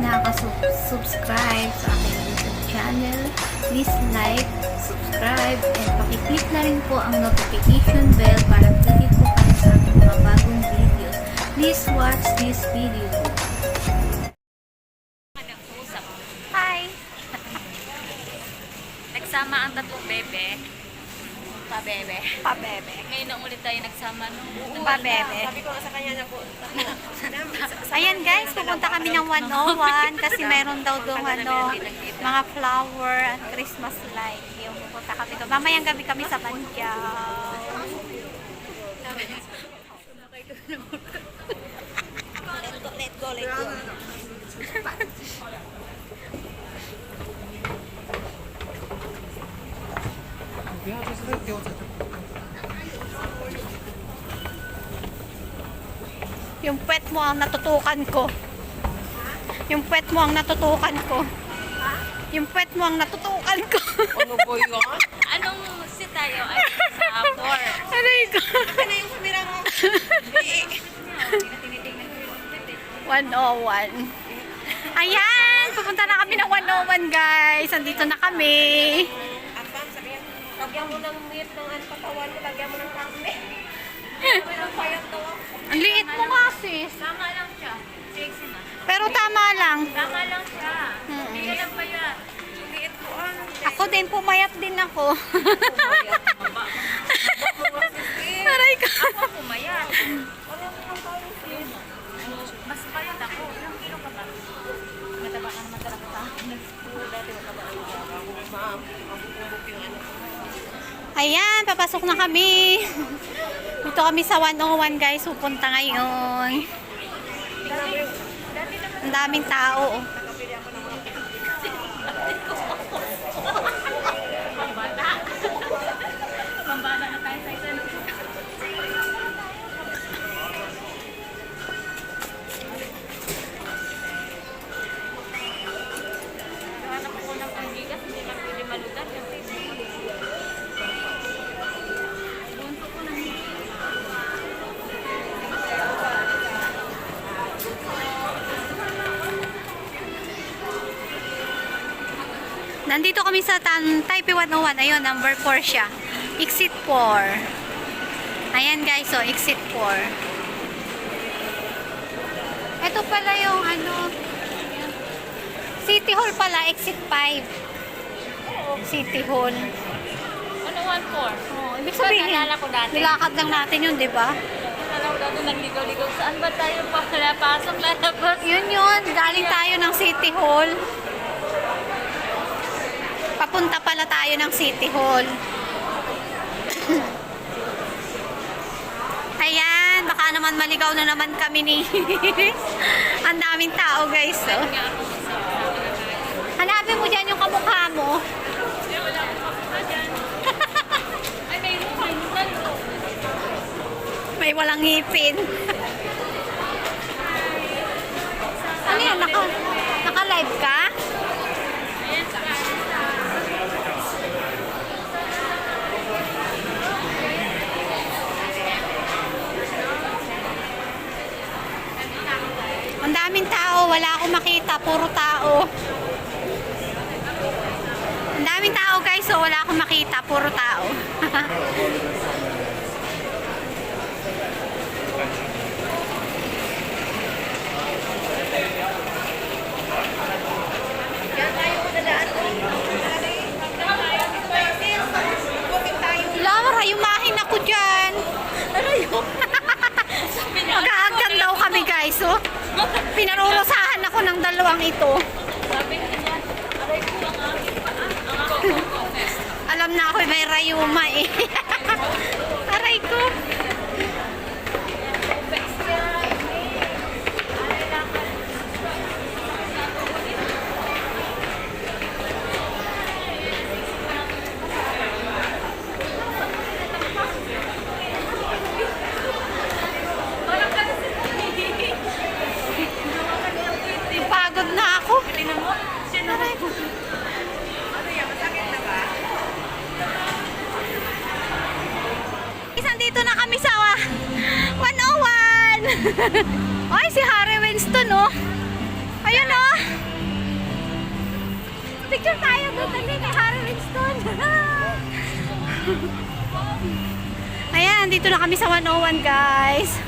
nakaka-subscribe sa aking YouTube channel, please like, subscribe, and pakiclick na rin po ang notification bell para updated po kayo sa aking mga bagong videos. Please watch this video. Pa-bebe. Pabebe. Ngayon na ulit tayo nagsama nung Pabebe. Sabi ko sa kanya na po. Ayan guys, pupunta kami ng 101 kasi meron daw doon ano, mga flower at Christmas light. Yung pupunta kami doon. Mamayang gabi kami sa Banjaw. Let go, let go. Yung pet mo ang natutukan ko. Yung pet mo ang natutukan ko. Yung pet mo ang natutukan ko. Ano po yun? Anong si tayo? Ay, sa four. Aray ko. Ano yung kamera mo? 101. Ayan! Pupunta na kami ng 101 guys. Andito na kami. Apang, sabi niya, lagyan mo ng meat ng ano katawan mo, lagyan mo ng karne. Ang liit mo nga sis. Tama lang siya. Pero tama lang. Tama lang siya. Hindi ka lang pa yan. Liit ko ah. Ako din, pumayat din ako. Aray ko. Ako pumayat. Mas payat ako. Ilang kilo ka ba? Mataba ka naman talaga sa akin. Dati mataba ako. Ma'am, mabubumbok yung ano. Ayan, papasok na kami. Dito kami sa 101 guys. Pupunta ngayon. Ang daming tao. Pambata. Kami sa Tan Taipei 101. Ayun, number 4 siya. Exit 4. Ayan guys, so exit 4. Ito pala yung ano, City Hall pala, exit 5. City Hall. Ano, 1-4? Oh, ibig sabihin, Naalala ko dati. nilakad lang natin yun, di ba? Naalala ko dati nagligaw-ligaw. Saan ba tayo pala pasok lalabas? Yun yun, galing tayo ng City Hall. Papunta pala tayo ng City Hall. Ayan, baka naman maligaw na naman kami ni... Ang daming tao guys. Oh. Hanapin mo dyan yung kamukha mo. May walang ngipin. ano yan? Naka, naka-live ka? Ang daming akong makita, puro tao. Ang daming tao guys, so wala akong makita, puro tao. Laura, yumahin ako dyan. Mag-aagdan daw kami guys, oh. Pinarurusahan ako ng dalawang ito. Sabi niya, aray ko ang aking paa. Ang aking Alam na ako may rayuma eh. Aray ko. Pagod na ako. Tingnan mo, sino Aray ko. Isang dito na kami sa ah, 101. Ay, si Harry Winston, oh. Ayun, oh. Picture tayo doon dali kay Harry Winston. Ayan, dito na kami sa 101 guys.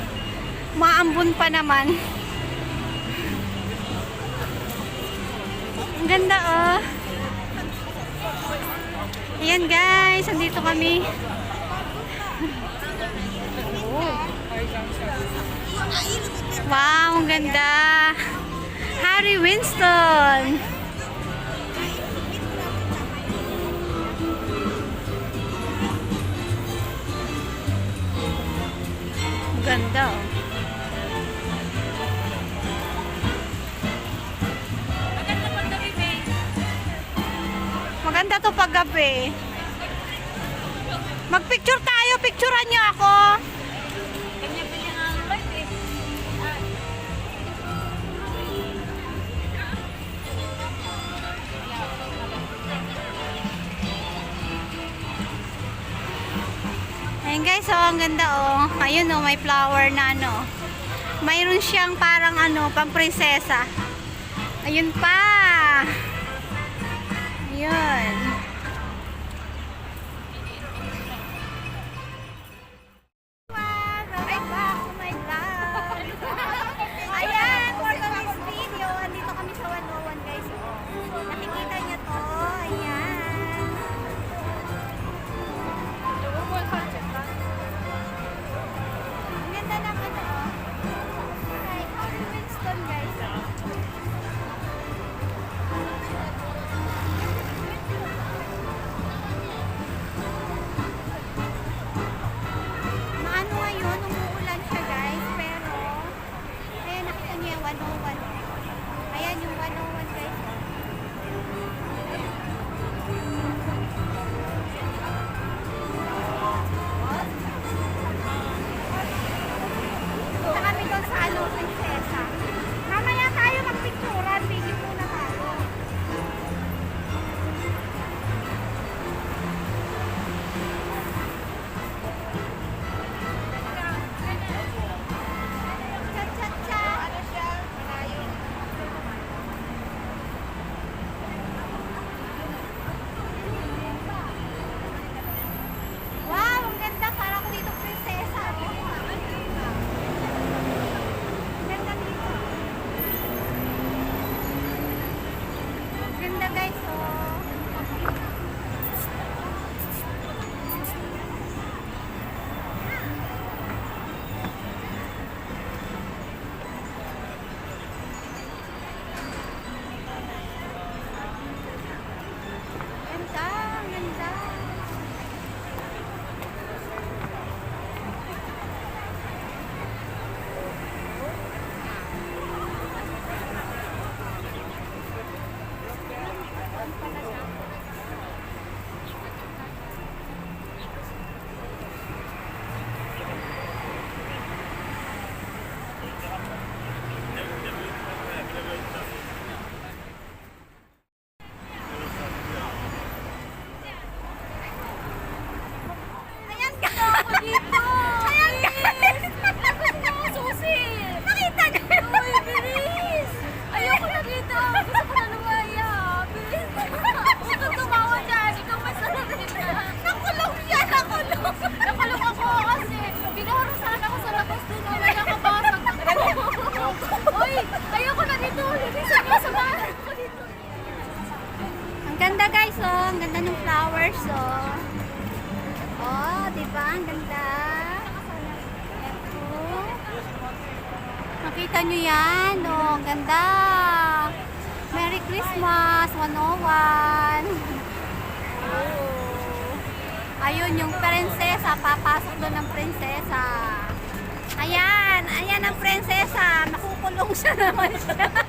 Maambon pa naman. Ang ganda oh. Ayan guys, andito kami. Wow, ang ganda. Harry Winston. Ganda oh. Maganda to pag gabi. Magpicture tayo, picturean niyo ako. Ayun guys, oh, ang ganda oh. Ayun oh, may flower na ano. Mayroon siyang parang ano, pang prinsesa. Ayun pa. Ayun. 101. Flowers, oh. Oh, di ba? Ang ganda. Eto. Nakita nyo yan, oh. Ang ganda. Merry Christmas, 101. Oh. Ayun, yung prinsesa. Papasok doon ng prinsesa. Ayan, ayan ang prinsesa. Nakukulong siya naman siya.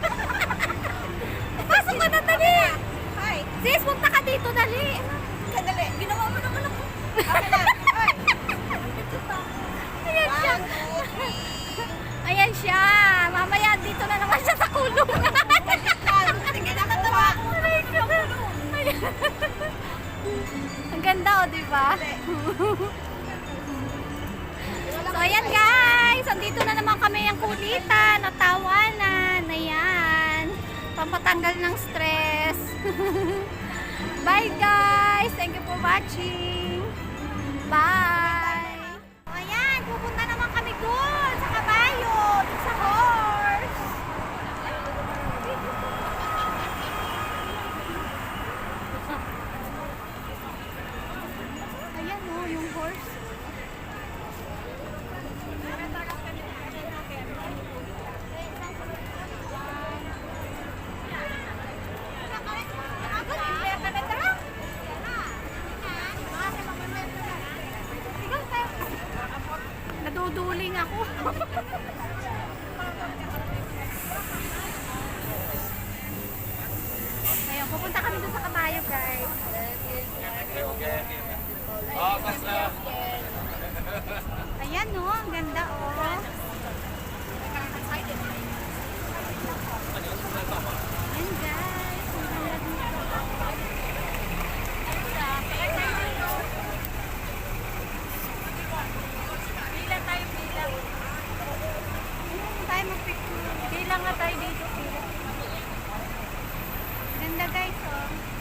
naman kami ang kulitan, natawanan. Ayan. Pampatanggal ng stress. Bye guys! Thank you for watching! Bye! Ayan, pupunta naman kami doon sa kabayo, sa horse. Ayan o, yung horse. Ayun, pupunta kami doon sa kabayo, guys. Ayan, no, ang ganda, oh. Ayan, guys. Ang ganda tayo, bilang. Ayun, tayo mag-picture. Nga tayo dito. Ganda, guys, oh.